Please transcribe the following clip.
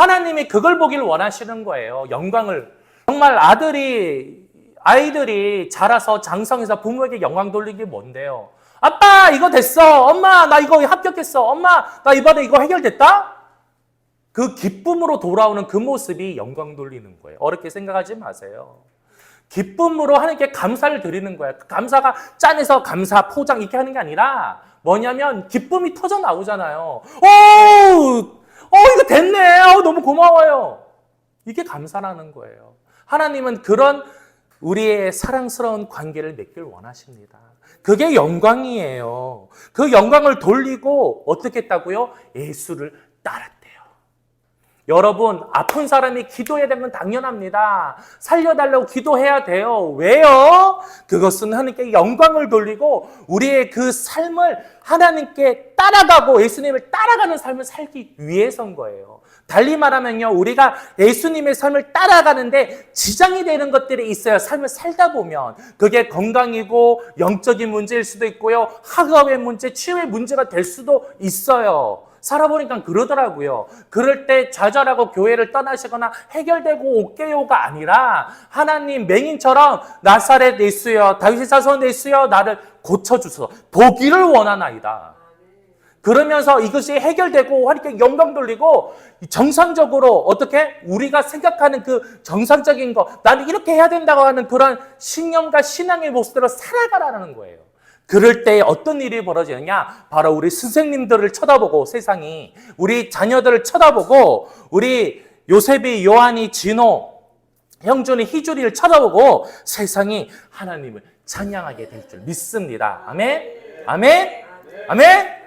하나님이 그걸 보길 원하시는 거예요. 영광을. 정말 아들이, 아이들이 자라서 장성해서 부모에게 영광 돌리는 게 뭔데요? 아빠, 이거 됐어. 엄마, 나 이거 합격했어. 엄마, 나 이번에 이거 해결됐다? 그 기쁨으로 돌아오는 그 모습이 영광 돌리는 거예요. 어렵게 생각하지 마세요. 기쁨으로 하나님께 감사를 드리는 거예요. 그 감사가 짠해서 감사, 포장 이렇게 하는 게 아니라 뭐냐면 기쁨이 터져 나오잖아요. 오, 어, 이거 됐네. 어, 너무 고마워요. 이게 감사라는 거예요. 하나님은 그런 우리의 사랑스러운 관계를 맺길 원하십니다. 그게 영광이에요. 그 영광을 돌리고 어떻게 했다고요? 예수를 따랐대요. 여러분, 아픈 사람이 기도해야 건 당연합니다. 살려달라고 기도해야 돼요. 왜요? 그것은 하나님께 영광을 돌리고 우리의 그 삶을 하나님께 따라가고 예수님을 따라가는 삶을 살기 위해서인 거예요. 달리 말하면요, 우리가 예수님의 삶을 따라가는데 지장이 되는 것들이 있어요. 삶을 살다 보면. 그게 건강이고 영적인 문제일 수도 있고요. 학업의 문제, 치유의 문제가 될 수도 있어요. 살아보니까 그러더라고요. 그럴 때 좌절하고 교회를 떠나시거나 해결되고 올게요가 아니라 하나님 맹인처럼 나사렛 예수여 다윗의 자손 예수여 나를 고쳐주소서 보기를 원하나이다. 그러면서 이것이 해결되고 하니까 영광 돌리고 정상적으로 어떻게 우리가 생각하는 그 정상적인 거 나는 이렇게 해야 된다고 하는 그런 신념과 신앙의 모습대로 살아가라는 거예요. 그럴 때 어떤 일이 벌어지느냐? 바로 우리 선생님들을 쳐다보고 세상이 우리 자녀들을 쳐다보고 우리 요셉이 요한이 진호 형준이 희준이를 쳐다보고 세상이 하나님을 찬양하게 될 줄 믿습니다. 아멘. 아멘. 아멘.